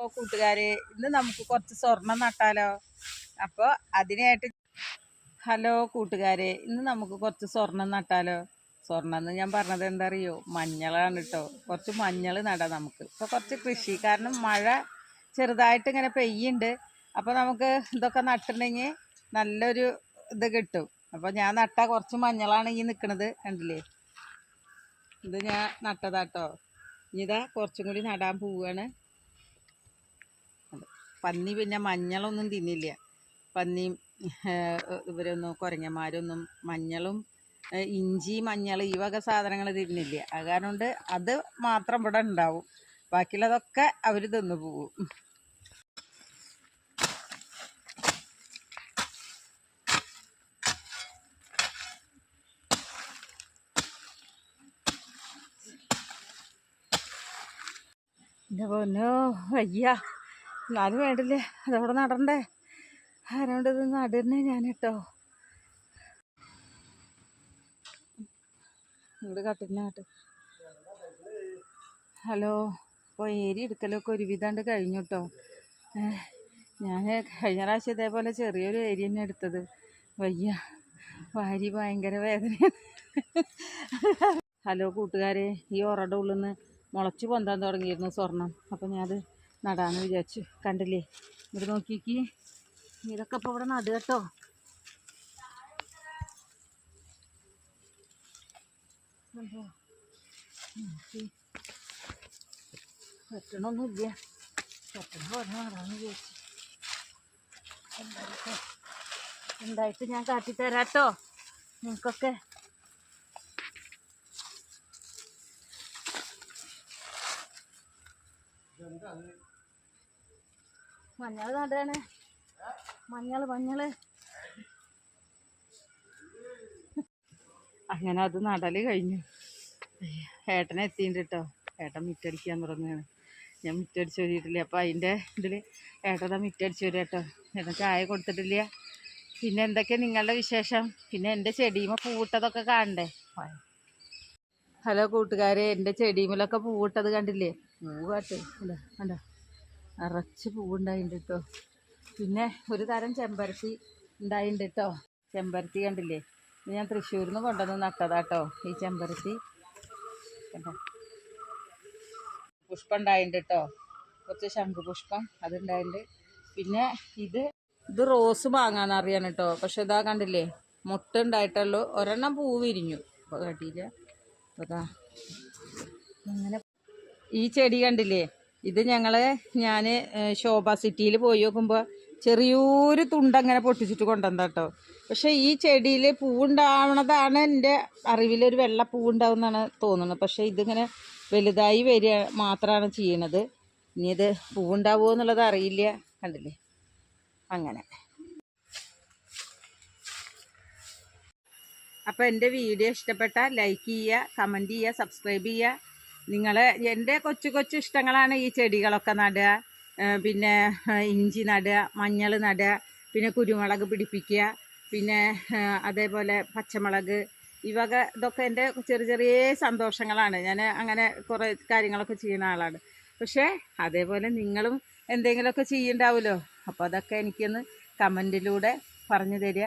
ഓ കൂട്ടുകാരെ ഇന്ന് നമുക്ക് കുറച്ച് സ്വർണം നട്ടാലോ? അപ്പോൾ അതിനായിട്ട് ഹലോ കൂട്ടുകാരെ ഇന്ന് നമുക്ക് കുറച്ച് സ്വർണം നട്ടാലോ? സ്വർണം എന്ന് ഞാൻ പറഞ്ഞത് എന്താ അറിയോ മഞ്ഞളാണ് കേട്ടോ കുറച്ച് മഞ്ഞൾ നടാം നമുക്ക്. ഇപ്പോൾ കുറച്ച് കൃഷി കാരണം മഴ ചെറുതായിട്ട് ഇങ്ങനെ പെയ്യുണ്ട്. അപ്പോൾ നമുക്ക് ഇതൊക്കെ നട്ടിട്ടുണ്ടെങ്കിൽ നല്ലൊരു ഇത് കിട്ടും. അപ്പോൾ ഞാൻ നട്ട കുറച്ച് മഞ്ഞളാണ് ഈ നിൽക്കുന്നത് കണ്ടില്ലേ? ഇത് ഞാൻ നട്ടതാട്ടോ. ഇനിതാ കുറച്ചും കൂടി നടാൻ പോവുകയാണ് പന്നി പിന്നെ മഞ്ഞളൊന്നും തിന്നില്ല. പന്നി ഇവരൊന്നും കുരങ്ങന്മാരൊന്നും മഞ്ഞളും ഇഞ്ചി മഞ്ഞൾ ഈ വക സാധനങ്ങൾ തിന്നില്ല. അത് കാരണം അത് മാത്രം ഇവിടെ ഉണ്ടാവും. ബാക്കിയുള്ളതൊക്കെ അവർ തിന്നു പോകും. എന്റെ പൊന്നോ വയ്യ. എന്നാലും വേണ്ടില്ലേ? അതവിടെ നടണ്ടേ? ആരോണ്ട് ഇത് നടുന്നേ ഞാൻ കേട്ടോ ഇവിടെ കട്ടിനാട്ട് ഹലോ ഇപ്പോൾ ഏരി എടുക്കലൊക്കെ ഒരുവിധാണ്ട് കഴിഞ്ഞു കേട്ടോ ഞാൻ കഴിഞ്ഞ പ്രാവശ്യം ഇതേപോലെ ചെറിയൊരു ഏരി തന്നെ എടുത്തത്. വയ്യ വാരി ഭയങ്കര വേദന ഹലോ കൂട്ടുകാരെ ഈ ഉറയുടെ ഉള്ളിൽ നിന്ന് മുളച്ച് പൊന്താൻ തുടങ്ങിയിരുന്നു സ്വർണം അപ്പം ഞാനത് നടാന്ന് വിചാരിച്ചു. കണ്ടില്ലേ? ഇവിടെ നോക്കിക്ക്. ഇതൊക്കെ ഇപ്പോൾ ഇവിടെ നടുക കേട്ടോ. പറ്റണമൊന്നുമില്ല പറ്റണ പറഞ്ഞ നടാന്ന് വിചാരിച്ചു. ഉണ്ടായിട്ട് ഞാൻ കാട്ടിത്തരാം കേട്ടോ. നിങ്ങൾക്കൊക്കെ. മഞ്ഞൾ നടാണ് മഞ്ഞൾ മഞ്ഞൾ അങ്ങനെ അത് നടൽ കഴിഞ്ഞു. ഏട്ടനെ എത്തിയിട്ടുണ്ട് കേട്ടോ ഏട്ടൻ മിറ്റടിക്കാൻ തുടങ്ങുകയാണ്. ഞാൻ മിറ്റടിച്ച് വരിയിട്ടില്ല അപ്പോൾ അതിന്റെ ഇതിൽ ഏട്ടനെ മിറ്റടിച്ച് വരും കേട്ടോ ഏട്ടൻ ചായ കൊടുത്തിട്ടില്ല. പിന്നെ എന്തൊക്കെയാ നിങ്ങളുടെ വിശേഷം? പിന്നെ എന്റെ ചെടിയുമ പൂവിട്ടതൊക്കെ കാണണ്ടേ? ഹലോ കൂട്ടുകാരെ എന്റെ ചെടിയുമലൊക്കെ പൂവിട്ടത് കണ്ടില്ലേ? പൂവ് കാട്ട് അല്ല കണ്ടോ? നിറച്ച് പൂവുണ്ടായിട്ടുണ്ട് കേട്ടോ പിന്നെ ഒരു തരം ചെമ്പരത്തി ഉണ്ടായിട്ടുണ്ട് കേട്ടോ ചെമ്പരത്തി കണ്ടില്ലേ? ഇത് ഞാൻ തൃശ്ശൂരിൽ നിന്ന് കൊണ്ടുവന്ന് നട്ടതാട്ടോ ഈ ചെമ്പരത്തി. പുഷ്പം ഉണ്ടായിട്ടുണ്ട് കേട്ടോ കുറച്ച് ശംഖുപുഷ്പം അതുണ്ടായിട്ടുണ്ട് പിന്നെ ഇത് ഇത് റോസ് വാങ്ങാന്ന് അറിയാൻ കേട്ടോ പക്ഷെ ഇതാ കണ്ടില്ലേ? മുട്ട ഉണ്ടായിട്ടുള്ളൂ ഒരെണ്ണം പൂ വിരിഞ്ഞു അപ്പോൾ കട്ടിയില്ല ഈ ചെടി കണ്ടില്ലേ? ഇത് ഞങ്ങൾ ഞാൻ ശോഭ സിറ്റിയിൽ പോയി നോക്കുമ്പോൾ ചെറിയൊരു തുണ്ടങ്ങനെ പൊട്ടിച്ചിട്ട് കൊണ്ടുവന്ന കേട്ടോ പക്ഷേ ഈ ചെടിയിൽ പൂവുണ്ടാവണതാണ് എന്റെ അറിവിലൊരു വെള്ള പൂവുണ്ടാവുമെന്നാണ് തോന്നുന്നത്. പക്ഷേ ഇതിങ്ങനെ വലുതായി വരിക മാത്രമാണ് ചെയ്യണത്. ഇനി ഇത് പൂവുണ്ടാവുമോ എന്നുള്ളത് അറിയില്ല. കണ്ടില്ലേ? അങ്ങനെ. അപ്പോൾ എന്റെ വീഡിയോ ഇഷ്ടപ്പെട്ടാൽ ലൈക്ക് ചെയ്യുക കമന്റ് ചെയ്യുക സബ്സ്ക്രൈബ് ചെയ്യുക. നിങ്ങൾ എന്റെ കൊച്ചു കൊച്ചു ഇഷ്ടങ്ങളാണ് ഈ ചെടികളൊക്കെ നടുക. പിന്നെ ഇഞ്ചി നടുക മഞ്ഞൾ നടുക പിന്നെ കുരുമുളക് പിടിപ്പിക്കുക പിന്നെ അതേപോലെ പച്ചമുളക്. ഈ വക ഇതൊക്കെ എന്റെ ചെറിയ ചെറിയ സന്തോഷങ്ങളാണ്. ഞാൻ അങ്ങനെ കുറേ കാര്യങ്ങളൊക്കെ ചെയ്യുന്ന ആളാണ്. പക്ഷേ അതേപോലെ നിങ്ങളും എന്തെങ്കിലുമൊക്കെ ചെയ്യുന്നുണ്ടാവുമല്ലോ. അപ്പോൾ അതൊക്കെ എനിക്കൊന്ന് കമന്റിലൂടെ പറഞ്ഞു തരിക.